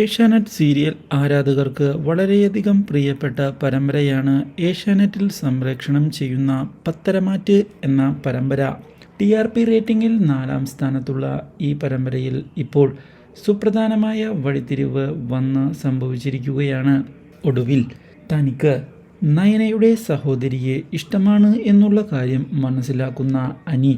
Asianet serial ആരാധകർക്ക് വളരെയധികം പ്രിയപ്പെട്ട പരമ്പരയാണ് ഏഷ്യാനെറ്റിൽ സംരക്ഷണം ചെയ്യുന്ന പത്തരമാറ്റ് എന്ന പരമ്പര. ടി ആർ പി റേറ്റിംഗിൽ നാലാം സ്ഥാനത്തുള്ള ഈ പരമ്പരയിൽ ഇപ്പോൾ സുപ്രധാനമായ വഴിത്തിരിവ് വന്ന് സംഭവിച്ചിരിക്കുകയാണ്. ഒടുവിൽ തനിക്ക് നയനയുടെ സഹോദരിയെ ഇഷ്ടമാണ് എന്നുള്ള കാര്യം മനസ്സിലാക്കുന്ന അനി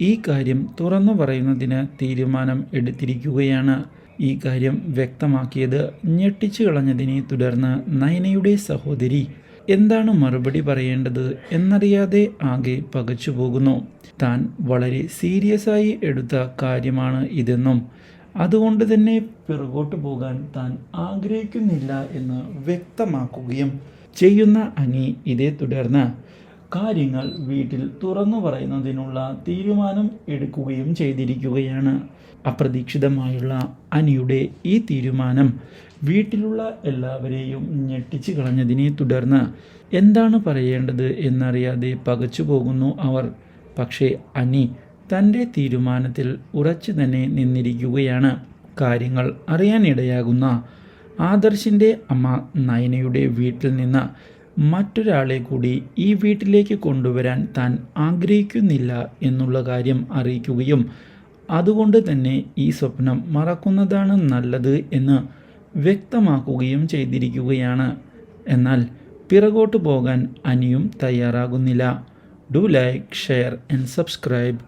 ഈ കാര്യം തുറന്നു പറയുന്നതിന് തീരുമാനം എടുത്തിരിക്കുകയാണ്. ഈ കാര്യം വ്യക്തമാക്കിയത് ഞെട്ടിച്ചു കളഞ്ഞതിനെ തുടർന്ന് നയനയുടെ സഹോദരി എന്താണ് മറുപടി പറയേണ്ടത് എന്നറിയാതെ ആകെ പകച്ചു പോകുന്നു. താൻ വളരെ സീരിയസ് ആയി എടുത്ത കാര്യമാണ് ഇതെന്നും അതുകൊണ്ട് തന്നെ പിറകോട്ട് പോകാൻ താൻ ആഗ്രഹിക്കുന്നില്ല എന്ന് വ്യക്തമാക്കുകയും ചെയ്യുന്ന അനി ഇതേ തുടർന്ന് കാര്യങ്ങൾ വീട്ടിൽ തുറന്നു പറയുന്നതിനുള്ള തീരുമാനം എടുക്കുകയും ചെയ്തിരിക്കുകയാണ്. അപ്രതീക്ഷിതമായുള്ള അനിയുടെ ഈ തീരുമാനം വീട്ടിലുള്ള എല്ലാവരെയും ഞെട്ടിച്ചു കളഞ്ഞതിനെ തുടർന്ന് എന്താണ് പറയേണ്ടത് എന്നറിയാതെ പകച്ചു പോകുന്നു അവർ. പക്ഷേ അനി തന്റെ തീരുമാനത്തിൽ ഉറച്ചു തന്നെ നിന്നിരിക്കുകയാണ്. കാര്യങ്ങൾ അറിയാനിടയാകുന്ന ആദർശിന്റെ അമ്മ നയനയുടെ വീട്ടിൽ നിന്ന് മറ്റൊരാളെ കൂടി ഈ വീട്ടിലേക്ക് കൊണ്ടുവരാൻ താൻ ആഗ്രഹിക്കുന്നില്ല എന്നുള്ള കാര്യം അറിയിക്കുകയും അതുകൊണ്ട് തന്നെ ഈ സ്വപ്നം മറക്കുന്നതാണ് നല്ലത് എന്ന് വ്യക്തമാക്കുകയും ചെയ്തിരിക്കുകയാണ്. എന്നാൽ പിറകോട്ട് പോകാൻ അനിയും തയ്യാറാകുന്നില്ല. Do like share and subscribe